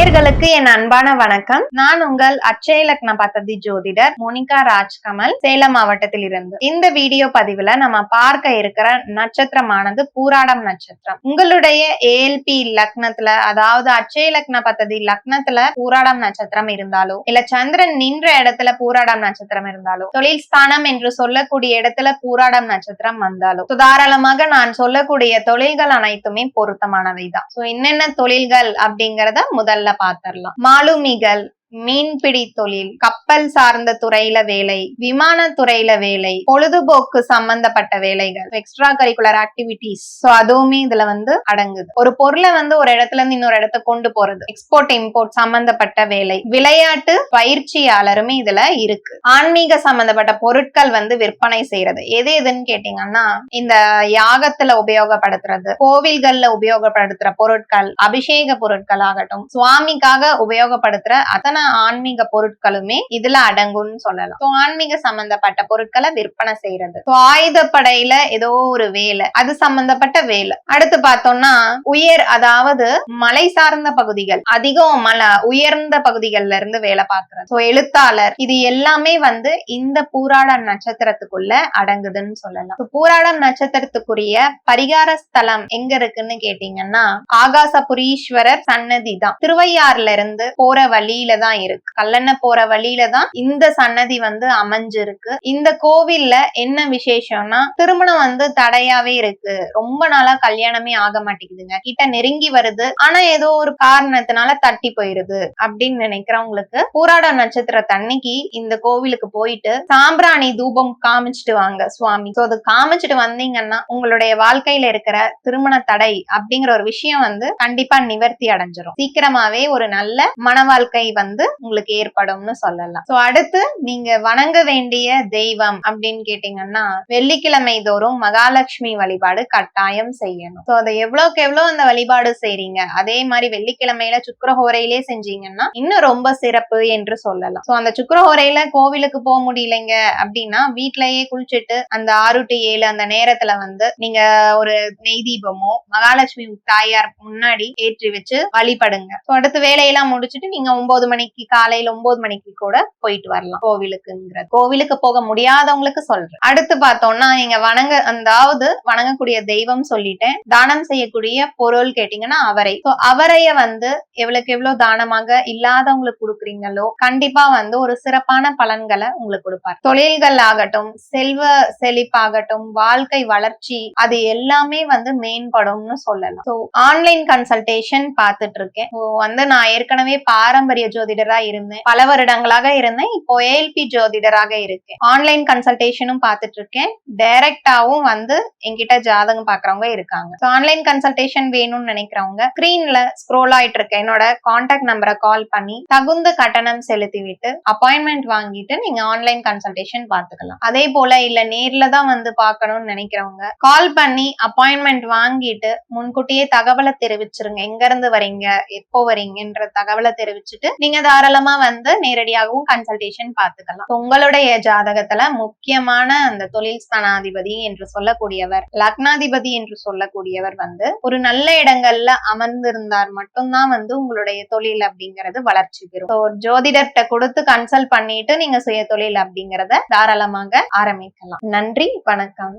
நேர்களுக்கு என் அன்பான வணக்கம். நான் உங்கள் அச்சய லக்ன பத்ததி ஜோதிடர் மோனிகா ராஜ்கமல் சேலம் மாவட்டத்தில் இருந்து இந்த வீடியோ பதிவுல நம்ம பார்க்க இருக்கிற நட்சத்திரமானது பூராடம் நட்சத்திரம். உங்களுடைய ஏஎல்பி லக்னத்துல அதாவது அச்சய லக்ன பத்ததி லக்னத்துல பூராடம் நட்சத்திரம் இருந்தாலோ இல்ல சந்திரன் நின்ற இடத்துல பூராடம் நட்சத்திரம் இருந்தாலோ தொழில் ஸ்தானம் என்று சொல்லக்கூடிய இடத்துல பூராடம் நட்சத்திரம் வந்தாலோ தாராளமாக நான் சொல்லக்கூடிய தொழில்கள் அனைத்துமே பொருத்தமானவை தான் என்னென்ன தொழில்கள் அப்படிங்கறத முதல்ல பாத்திரலாம். மாலுமிகள் மீன்பிடி தொழில் கப்பல் சார்ந்த துறையில வேலை விமான துறையில வேலை பொழுதுபோக்கு சம்பந்தப்பட்ட வேலைகள் எக்ஸ்ட்ரா கரிக்குலர் ஆக்டிவிட்டிஸ் சோ அதுவுமே இதுல வந்து அடங்குது. ஒரு பொருளை வந்து ஒரு இடத்துல இருந்து இன்னொரு இடத்த கொண்டு போறது எக்ஸ்போர்ட் இம்போர்ட் சம்பந்தப்பட்ட வேலை. விளையாட்டு பயிற்சியாளருமே இதுல இருக்கு. ஆன்மீக சம்பந்தப்பட்ட பொருட்கள் வந்து விற்பனை செய்யறது. எது எதுன்னு கேட்டீங்கன்னா இந்த யாகத்துல உபயோகப்படுத்துறது கோவில்கள்ல உபயோகப்படுத்துற பொருட்கள் அபிஷேக பொருட்கள் ஆகட்டும் சுவாமிக்காக உபயோகப்படுத்துற அத்தனை ஆன்மீக பொருட்களுமே இதுல அடங்கும்னு சொல்லலாம். ஆன்மீக சம்பந்தப்பட்ட பொருட்களை விற்பனை செய்யறது ஆயுதப்படையில ஏதோ ஒரு வேலை அது சம்பந்தப்பட்ட வேலை. அடுத்து பார்த்தோம்னா உயர் அதாவது மலை சார்ந்த பகுதிகள் அதிகம் மலை உயர்ந்த பகுதிகள்ல இருந்து வேலை பார்க்கறது. எழுத்தாளர் இது எல்லாமே வந்து இந்த பூராடம் நட்சத்திரத்துக்குள்ள அடங்குதுன்னு சொல்லலாம். பூராடம் நட்சத்திரத்துக்குரிய பரிகார ஸ்தலம் எங்க இருக்குன்னு கேட்டீங்கன்னா ஆகாசபுரீஸ்வரர் சன்னதி தான் திருவையாறுல இருந்து போற வழியில தான் இருக்கு. கல்லணை போற வழியில தான் இந்த சன்னதி வந்து அமைஞ்சிருக்கு. இந்த கோவில்ல என்ன விசேஷம்னா திருமணம் வந்து தடையாவே இருக்கு. ரொம்ப நாளா கல்யாணமே ஆக மாட்டேங்குதுங்க. கிட்ட நெருங்கி வருது. ஆனா ஏதோ ஒரு காரணத்தினால தட்டி போயிருது அப்படின்னு நினைக்கிறவங்களுக்கு பூராட நட்சத்திரத்தன்னைக்கு இந்த கோவிலுக்கு போயிட்டு சாம்பிராணி தூபம் காமிச்சிட்டு வாங்க சுவாமி. சோ அது காமிச்சிட்டு வந்தீங்கன்னா உங்களுடைய வாழ்க்கையில இருக்கிற திருமண தடை அப்படிங்கிற ஒரு விஷயம் வந்து கண்டிப்பா நிவர்த்தி அடைஞ்சிரும். சீக்கிரமாவே ஒரு நல்ல மன வாழ்க்கை வந்து உங்களுக்கு ஏற்படும்னு சொல்லலாம். சோ அடுத்து நீங்க வணங்க வேண்டிய தெய்வம் அப்படின்னு கேட்டீங்கன்னா வெள்ளிக்கிழமை தோறும் மகாலட்சுமி வழிபாடு கட்டாயம் செய்யணும். சோ அதை எவ்வளவுக்கு எவ்வளவு அந்த வழிபாடு செய்றீங்க? அதே மாதிரி வெள்ளிக்கிழமையில சுக்கரஹோரையிலே செஞ்சீங்கன்னா இன்னும் ரொம்ப சிறப்பு என்று சொல்லலாம். சோ அந்த சுக்கரஹோரையில கோவிலுக்கு போக முடியலைங்க அப்படின்னா வீட்லயே குளிச்சுட்டு அந்த ஆறு டு ஏழு அந்த நேரத்துல வந்து நீங்க ஒரு நெய் தீபமோ மகாலட்சுமி தாயார் முன்னாடி ஏற்றி வச்சு வழிபடுங்க. சோ அடுத்து வேலையெல்லாம் முடிச்சுட்டு நீங்க ஒன்பது மணிக்கு காலையில ஒன்பது மணிக்கு கூட போயிட்டு வரலாம் கோவிலுக்குங்கிறது. கோவிலுக்கு போக முடியாதவங்களுக்கு சொல்றேன். அடுத்து பார்த்தோம்னா நீங்க வணங்க அதாவது வணங்கக்கூடிய தெய்வம் சொல்லிட்டேன். தானம் செய்யக்கூடிய பொருள் கேட்டீங்கன்னா அவரை. சோ அவரைய வந்து எவ்வளவுக்கு எவ்வளவு தானமாக இல்லாதவங்களுக்கு கொடுக்குறீங்களோ கண்டிப்பா வந்து ஒரு சிறப்பான பலன்களை உங்களுக்கு கொடுப்பார். தொழில்கள் ஆகட்டும் செல்வ செழிப்பாகட்டும் வாழ்க்கை வளர்ச்சி அது எல்லாமே வந்து மேம்படும்னு சொல்லலாம். ஆன்லைன் கன்சல்டேஷன் பார்த்துட்டு இருக்கேன். வந்து நான் ஏற்கனவே பாரம்பரிய ஜோதிடரா இருந்தேன். பல வருடங்களாக இருந்தேன். இப்போ ஏஎல்பி ஜோதிடராக இருக்கேன். ஆன்லைன் கன்சல்டேஷனும் பார்த்துட்டு இருக்கேன் டைரக்டாவும் வந்து என்கிட்ட ஜாதகம் பாக்குறவங்க இருக்காங்க. ஸோ ஆன்லைன் கன்சல்டேஷன் வேணும்னு நினைக்கிறவங்க ஸ்கிரீன்ல ஸ்க்ரோல் ஆயிட்டு இருக்க என்னோட கான்டாக்ட் நம்பரை கால் பண்ணி தகுந்த கட்டணம் செலுத்தி விட்டு அப்பாயின்மெண்ட் வாங்கிட்டு நீங்க ஆன்லைன் கன்சல்டேஷன் பார்த்துக்கலாம். அதே போல இல்ல நேர்ல தான் வந்து பார்க்கணும்னு நினைக்கிறவங்க கால் பண்ணி அப்பாயின்மெண்ட் வாங்கிட்டு முன்கூட்டியே தகவலை தெரிவிச்சிருங்க. எங்க இருந்து வரீங்க? எப்போ வரீங்கன்ற தகவலை தெரிவிச்சுட்டு நீங்க தாராளமா வந்து நேரடியாகவும் கன்சல்டேஷன் பார்த்துக்கலாம். உங்களுடைய ஜாதகத்துல முக்கியமான அந்த தொழில் ஸ்தானாதிபதி என்று சொல்லக்கூடியவர் லக்னாதிபதி என்று சொல்லக்கூடியவர் வந்து ஒரு நல்ல இடங்கள்ல அமர்ந்திருந்தார் மட்டும்தான் வந்து உங்களுடைய தொழில் அப்படிங்கிறது வளர்ச்சி பெறும். ஒரு ஜோதிடர்கிட்ட கொடுத்து கன்சல்ட் பண்ணிட்டு நீங்க சுய தொழில் அப்படிங்கறத தாராளமாக ஆரம்பிக்கலாம். நன்றி வணக்கம்.